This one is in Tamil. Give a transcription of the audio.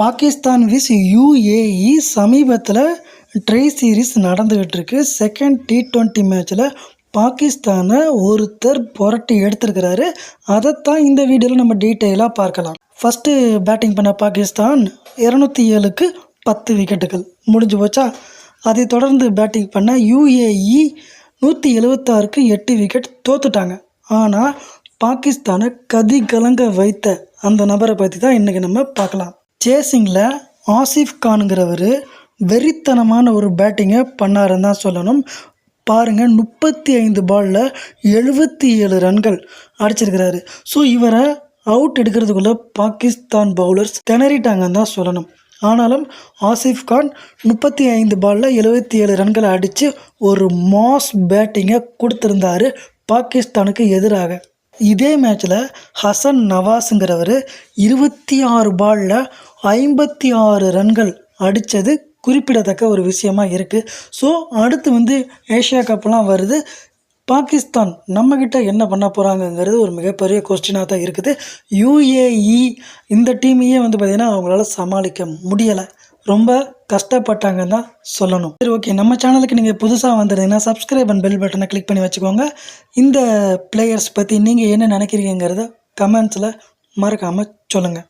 பாகிஸ்தான் விஸ் யூஏஇ சமீபத்தில் ட்ரை சீரிஸ் நடந்துகிட்டு இருக்கு செகண்ட் டி டுவெண்ட்டி மேட்ச்சில் பாகிஸ்தானை ஒருத்தர் புரட்டி எடுத்திருக்கிறாரு. அதைத்தான் இந்த வீடியோவில் நம்ம டீட்டெயிலாக பார்க்கலாம். ஃபஸ்ட்டு பேட்டிங் பண்ண பாகிஸ்தான் இரநூத்தி ஏழுக்கு பத்து விக்கெட்டுகள் முடிஞ்சு போச்சா? அதை தொடர்ந்து பேட்டிங் பண்ண யூஏஇ நூற்றி எழுவத்தாறுக்கு எட்டு விக்கெட் தோத்துட்டாங்க. ஆனால் பாகிஸ்தானை கதி கலங்க வைத்த அந்த நபரை பற்றி தான் இன்றைக்கி நம்ம பார்க்கலாம். சேசிங்கில் ஆசிஃப் கானுங்கிறவர் வெறித்தனமான ஒரு பேட்டிங்கை பண்ணாருன்னு தான் சொல்லணும். பாருங்கள் முப்பத்தி ஐந்து பாலில் எழுபத்தி ஏழு ரன்கள் அடிச்சிருக்கிறாரு. ஸோ இவரை அவுட் எடுக்கிறதுக்குள்ளே பாகிஸ்தான் பவுலர்ஸ் திணறிட்டாங்கன்னு தான் சொல்லணும். ஆனாலும் ஆசிஃப் கான் முப்பத்தி ஐந்து பாலில் எழுபத்தி ஏழு ரன்களை அடித்து ஒரு மாஸ் பேட்டிங்கை கொடுத்துருந்தாரு பாகிஸ்தானுக்கு எதிராக. இதே மேட்ச்சில் ஹசன் நவாஸுங்கிறவர் இருபத்தி ஆறு பாலில் ஐம்பத்தி ஆறு ரன்கள் அடித்தது குறிப்பிடத்தக்க ஒரு விஷயமா இருக்குது ஸோ அடுத்து வந்து ஏஷியா கப்லாம் வருது. பாகிஸ்தான் நம்மக்கிட்ட என்ன பண்ண போகிறாங்கங்கிறது ஒரு மிகப்பெரிய கொஸ்டினாக தான் இருக்குது. யூஏஇ இந்த டீமையே வந்து பார்த்திங்கன்னா அவங்களால சமாளிக்க முடியலை. ரொம்ப கஷ்டப்பட்டாங்கன்னு தான் சொல்லணும். சரி ஓகே நம்ம சேனலுக்கு நீங்கள் புதுசாக வந்திருந்தீங்கன்னா சப்ஸ்கிரைப் அண்ட் பெல் பட்டனை கிளிக் பண்ணி வச்சுக்கோங்க. இந்த பிளேயர்ஸ் பற்றி நீங்கள் என்ன நினைக்கிறீங்கிறத கமெண்ட்ஸில் மறக்காமல் சொல்லுங்கள்